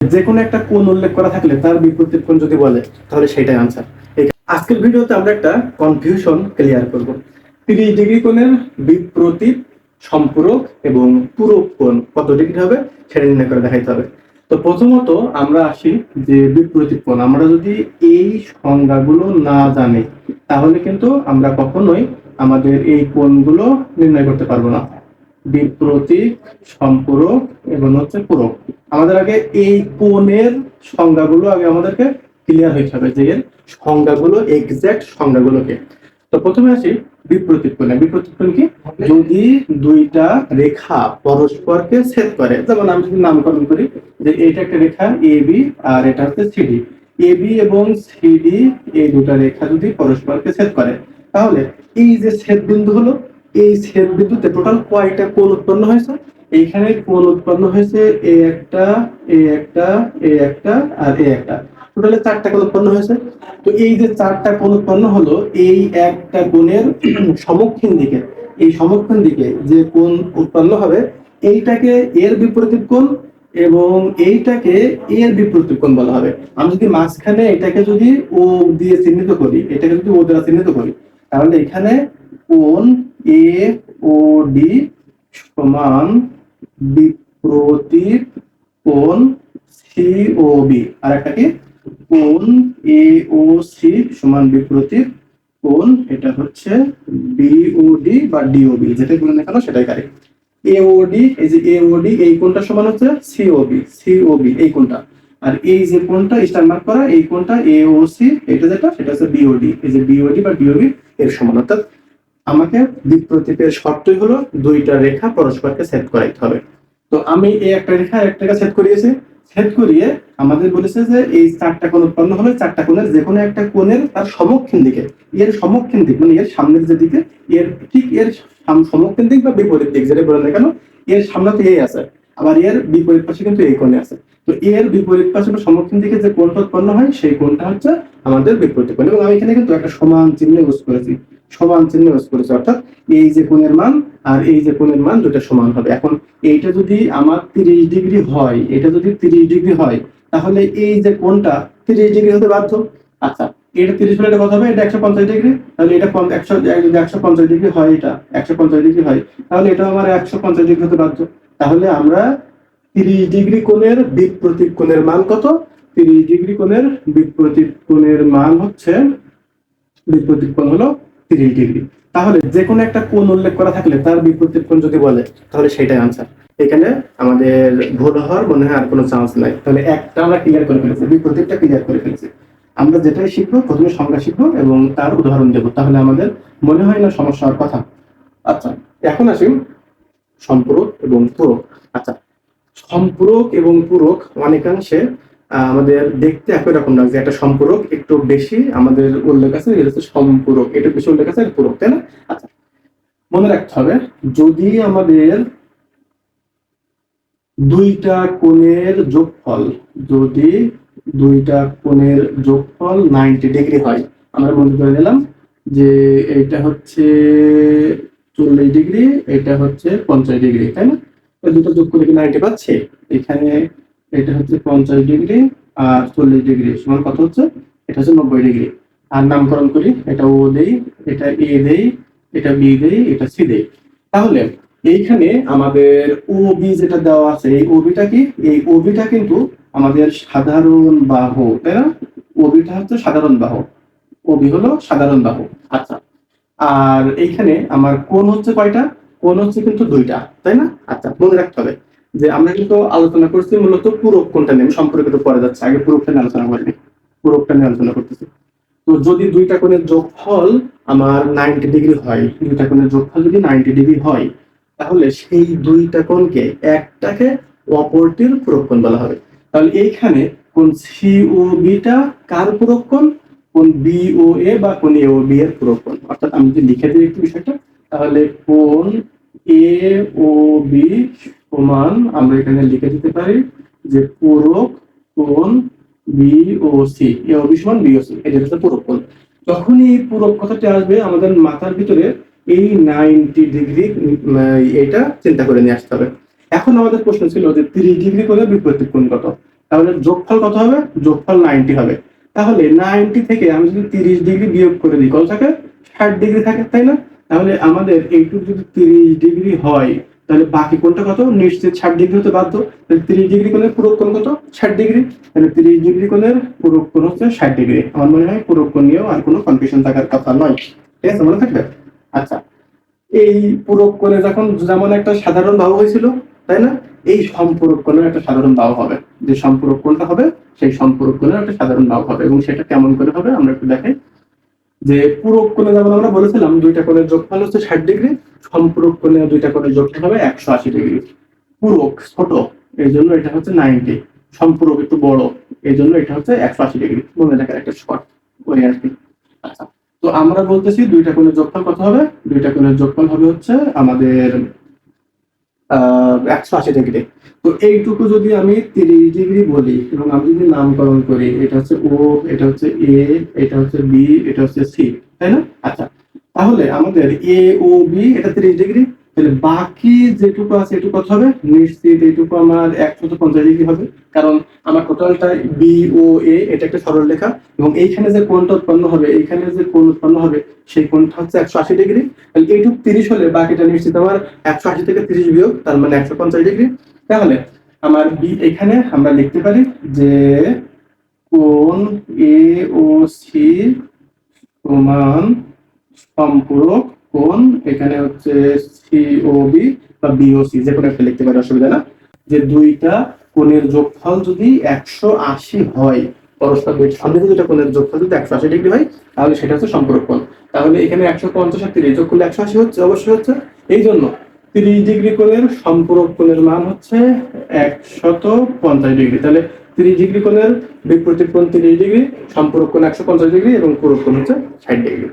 যে কোনো একটা কোন উল্লেখ করা থাকলে তার বিপরীত কোন যদি বলে, তাহলে সেটাই আনসার আজকের ভিডিওতে আমরা একটা কনফিউশন ক্লিয়ার করব। তিরিশ ডিগ্রি কোণের বিপরীত সম্পূরক এবং পূরক কোণ কত ডিগ্রি হবে সেটা নির্ণয় করে দেখাইতে হবে। তো প্রথমত আমরা আসি যে বিপরীত কোণ, আমরা যদি এই সংজ্ঞাগুলো না জানি, তাহলে কিন্তু আমরা কখনোই আমাদের এই কোণগুলো নির্ণয় করতে পারব না। বিপ্রতীক সম্পূরক এবং হচ্ছে পূরক। আমাদের আগে এই কোণের সংজ্ঞাগুলো আগে আমাদেরকে ক্লিয়ার হইতে হবে যে এর সংজ্ঞাগুলো এক্সাক্ট সংজ্ঞাগুলোকে। তো প্রথমে আসি বিপ্রতীক কোণে। বিপ্রতীক কোণ কি? যদি দুইটা রেখা পরস্পরকে ছেদ করে, যেমন আমি যদি নামকরণ করি, যে এটা একটা রেখা, এ, বি, আর এটা হচ্ছে সিডি এ, বি এবং সিডি এই দুটা রেখা যদি পরস্পরকে ছেদ করে, তাহলে এই যে ছেদ বিন্দু হলো এই ছেদ বিন্দুতে টোটাল কয়টা কোণ উৎপন্ন হয়েছে? এইখানে কোণ উৎপন্ন হয়েছে এ একটা এ একটা এ একটা আর এ একটা। টোটালে চারটা কোণ উৎপন্ন হয়েছে। তো এই যে চারটা কোণ উৎপন্ন হলো, এই একটা কোণের সমক্ষীন দিকে, এই সমক্ষীন দিকে যে কোণ উৎপন্ন হবে, এইটাকে এর বিপরীত কোণ এবং এইটাকে এর বিপরীত কোণ বলা হবে। আমি যদি মাঝখানে এটাকে যদি ও দিয়ে চিহ্নিত করি, এটাকে যদি ও দ্বারা চিহ্নিত করি, তাহলে এখানে কোণ এ ও ডি সমান বিপরীত কোণ সি ও বি আর একটা কি? কোণ এ ও সি সমান বিপরীত কোণ, এটা হচ্ছে বিওডি বা ডিওবি যেটা বলে না কেন, সেটাই কারেক্ট। এওডি এই যে এওডি এই কোণটা সমান হচ্ছে সিওবি সিওবি এই কোণটা। আর এই যে কোণটা, স্টার মার্ক করা, এই কোণটা এওসি এটা যেটা? সেটা হচ্ছে বিওডি এই যে বিওডি বা ডিওবি এর সমান, অর্থাৎ আমাকে বিপ্রতীপের শর্তই হলো দুইটা রেখা পরস্পরকে সেট করাইতে হবে। তো আমি এই একটা রেখা একটা রেখা সেট করিয়েছি। সেট করিয়ে আমাদের বলেছে যে এই চারটা কোণ উৎপন্ন হলে চারটা কোণের যে কোনো একটা কোণের তার সমক্ষীন দিকে, এর সমক্ষীন দিক মানে এর সামনের যে দিকে, এর ঠিক এর সাম- সমক্ষীন দিক বা বিপরীত দিক, যেটা বলে না কেন, এর সামনে তো এই আছে। আবার এর বিপরীত পাশে কিন্তু এই কোণে আছে। তো এর বিপরীত পাশে বা সমক্ষীন দিকে যে কোণটা উৎপন্ন হয়, সেই কোণটা হচ্ছে আমাদের বিপরীত কোণ। এবং আমি এখানে কিন্তু একটা সমান চিহ্ন ইউজ করেছি। সমান চিহ্ন ইউজ করেছি, অর্থাৎ এই যে কোণের মান আর এই যে কোণের মান দুটো সমান হবে। এখন এইটা যদি আমার তিরিশ ডিগ্রি হয়, এটা যদি তিরিশ ডিগ্রি হয়, তাহলে এই যে কোণটা তিরিশ ডিগ্রি হতে বাধ্য? আচ্ছা এটা তিরিশ হলে কত হবে? এটা একশো পঞ্চাশ ডিগ্রি। তাহলে এটা একশো যদি একশো পঞ্চাশ ডিগ্রি হয় এটা। একশো পঞ্চাশ ডিগ্রি হয়। তাহলে এটা আমার একশো পঞ্চাশ ডিগ্রি হতে বাধ্য। তাহলে আমরা তিরিশ ডিগ্রি কোণের বিপ্রতীক কোণের মান কত? তিরিশ ডিগ্রি কোণের বিপ্রতীক কোণের মান হচ্ছে বিপ্রতীক কোণ হলো তিরিশ ডিগ্রি। তাহলে যে কোনো একটা কোণ উল্লেখ করা থাকলে তার বিপরীত কোণ যদি বলে, তাহলে সেটাই আনসার এখানে আমাদের ভুল হওয়ার মনে হয় আর কোনো চান্স নাই। তাহলে একটা আমরা ক্লিয়ার করে ফেলেছি, বিপরীতটা ক্লিয়ার করে ফেলেছি। আমরা যেটাই শিখব, প্রথমে সংজ্ঞা শিখব এবং তার উদাহরণ দেবো, তাহলে আমাদের মনে হয় না সমস্যা হওয়ার কথা। আচ্ছা এখন আসি সম্পূরক এবং পূরক। আচ্ছা সম্পূরক এবং পূরক অনেকাংশে আমাদের দেখতে একই রকম লাগছে। একটা সম্পূরক একটু বেশি, আমাদের উল্লেখ আছে, এটা হচ্ছে সম্পূরক। একটু বেশি উল্লেখ আছে, এটা পূরক, তাই না? আচ্ছা মনে রাখতে হবে, যদি আমাদের দুইটা কোণের যোগফল, যদি দুইটা কোণের যোগফল নাইনটি ডিগ্রি হয়, আমরা মনে করে নিলাম যে এটা হচ্ছে চল্লিশ ডিগ্রি, এটা হচ্ছে পঞ্চাশ ডিগ্রি, তাই না? দুটো যোগ করে কি নাইনটি পাচ্ছে? এখানে এটা হচ্ছে পঞ্চাশ ডিগ্রি আর চল্লিশ ডিগ্রি, সমান কত হচ্ছে? এটা হচ্ছে নব্বই ডিগ্রি। আর নামকরণ করি, এটা ও দেই, এটা এ দেই, এটা বি দেই, এটা সি দেই। তাহলে এইখানে আমাদের ও, বি যেটা দেওয়া আছে, এই ওবিটা কি? এই ওবিটা কিন্তু আমাদের সাধারণ বাহু, তাই না? ওবিটা হচ্ছে সাধারণ বাহু। ওবি হলো সাধারণ বাহু। আচ্ছা আর এইখানে আমার কোন হচ্ছে কয়টা? কোন হচ্ছে কিন্তু দুইটা, তাই না? আচ্ছা মনে রাখতে হবে যে আমরা কিন্তু আলোচনা করছি মূলত পূরক কোনটা নিয়ে, সম্পর্কে একটু পরে যাচ্ছে, আগে পূরকটা নিয়ে আলোচনা করিনি পূরকটা নিয়ে আলোচনা করতেছি। তো যদি দুইটা কোণের যোগফল আমার নাইনটি ডিগ্রি হয়, দুইটা কোণের যোগফল যদি নাইনটি ডিগ্রি হয়, তাহলে সেই দুইটা কোণকে একটাকে অপরটির পূরক কোণ বলা হবে। তাহলে এইখানে কোন সি ও বিটা কার পূরক কোণ? কোন বি ও এ বা কোন এ ও বি এর পূরক কোণ অর্থাৎ আমি যদি লিখে দিই একটু বিষয়টা, তাহলে কোন এ ও বি সমান আমরা এখানে লিখে দিতে পারি যে পূরক কোন B O C A O B সমান বি ও সি এটা হচ্ছে পূরক যখনই এই পূরক কথাটি আসবে, আমাদের মাথার ভিতরে এই নাইনটি ডিগ্রি এটা চিন্তা করে নিয়ে আসতে হবে। এখন আমাদের প্রশ্ন ছিল যে তিরিশ ডিগ্রি করে বিপরীত কোণ কত? তাহলে যোগফল কত হবে? যোগফল নাইনটি হবে। তাহলে নাইনটি থেকে আমি যদি তিরিশ ডিগ্রি বিয়োগ করে দিই, কত থাকে? ষাট ডিগ্রি থাকে, তাই না? তাহলে আমাদের এইটুকু যদি তিরিশ ডিগ্রি হয়, তাহলে বাকি কোনটা কত? নিশ্চিত ষাট ডিগ্রি হতে বাধ্য। তাহলে তিরিশ ডিগ্রি কোণের পুরো কোণ কত? ষাট ডিগ্রি তাহলে তিরিশ ডিগ্রি কোণের পুরো কোণ হচ্ছে ষাট ডিগ্রি আমার মনে হয় পুরো কোণ নিয়েও আর কোনো কনফিউশন থাকার কথা নয়। ঠিক আছে, মনে থাকবে? আচ্ছা এই পূরক কোণে যখন যেমন একটা সাধারণ বাহু হয়েছিল তাই না? এই সম্পূরক কোণের একটা সাধারণ বাহু হবে। যে সম্পূরক কোণটা হবে, সেই সম্পূরক কোণের একটা সাধারণ বাহু হবে এবং সেটা কেমন করে হবে আমরা একটু দেখাই যে পূরক কোণে যেমন আমরা বলেছিলাম, দুইটা কোণের যোগফল হচ্ছে ষাট ডিগ্রি সম্পূরক কোণে দুইটা কোণের যোগফল হবে একশো আশি ডিগ্রি। পূরক, ছোট, এই জন্য এটা হচ্ছে নাইনটি। সম্পূরক একটু বড়, এই জন্য এটা হচ্ছে একশো আশি ডিগ্রি। মনে রাখার একটা শর্ট ওই আর কি। আচ্ছা তো আমরা বলতেছি দুইটা কোণের যোগফল কত হবে? দুইটা কোণের যোগফল হবে হচ্ছে আমাদের একশো আশি ডিগ্রি তো এইটুকু যদি আমি তিরিশ ডিগ্রি বলি এবং আমি যদি নামকরণ করি, এটা হচ্ছে ও, এটা হচ্ছে এ, এটা হচ্ছে বি, এটা হচ্ছে সি, তাই না? আচ্ছা তাহলে আমাদের এ, ও, বি, এটা তিরিশ ডিগ্রি? তাহলে বাকি যেটুকু আছে এটুকু কত হবে। নিশ্চিত এইটুকু আমার একশো পঞ্চাশ ডিগ্রি হবে। কারণ আমার টোটালটা বি ও এ এটা একটা সরল রেখা। এবং এইখানে যে কোণটা উৎপন্ন হবে, এইখানে যে কোণ উৎপন্ন হবে, সেই কোণটা হচ্ছে একশো আশি ডিগ্রি। তাহলে এইটুকু তিরিশ হলে বাকিটা নিশ্চিত আমার একশো আশি থেকে তিরিশ বিয়োগ, তার মানে একশো পঞ্চাশ ডিগ্রি। তাহলে আমার বি এখানে আমরা লিখতে পারি যে কোণ এ ও সি সমান সম্পূরক কোণ এখানে হচ্ছে সি ও বি বিওসি যে কোনো একটা লিখতে পারি, অসুবিধা না। যে দুইটা কোণের যোগফল যদি একশো আশি হয়, পরস্পর সামনে দুইটা কোণের যোগফল যদি একশো আশি ডিগ্রি হয়, তাহলে সেটা হচ্ছে সম্পূরক তাহলে এখানে একশো পঞ্চাশ আর তিরিশ যোগ করলে একশো আশি হচ্ছে, অবশ্যই হচ্ছে। এই জন্য তিরিশ ডিগ্রি কোণের সম্পূরক কোণের মান হচ্ছে একশত পঞ্চাশ ডিগ্রি। তাহলে তিরিশ ডিগ্রি কোণের বিপরীত কোণ তিরিশ ডিগ্রি, সম্পূরক কোণ একশো পঞ্চাশ ডিগ্রি এবং পুরো কোণ হচ্ছে ষাট ডিগ্রি।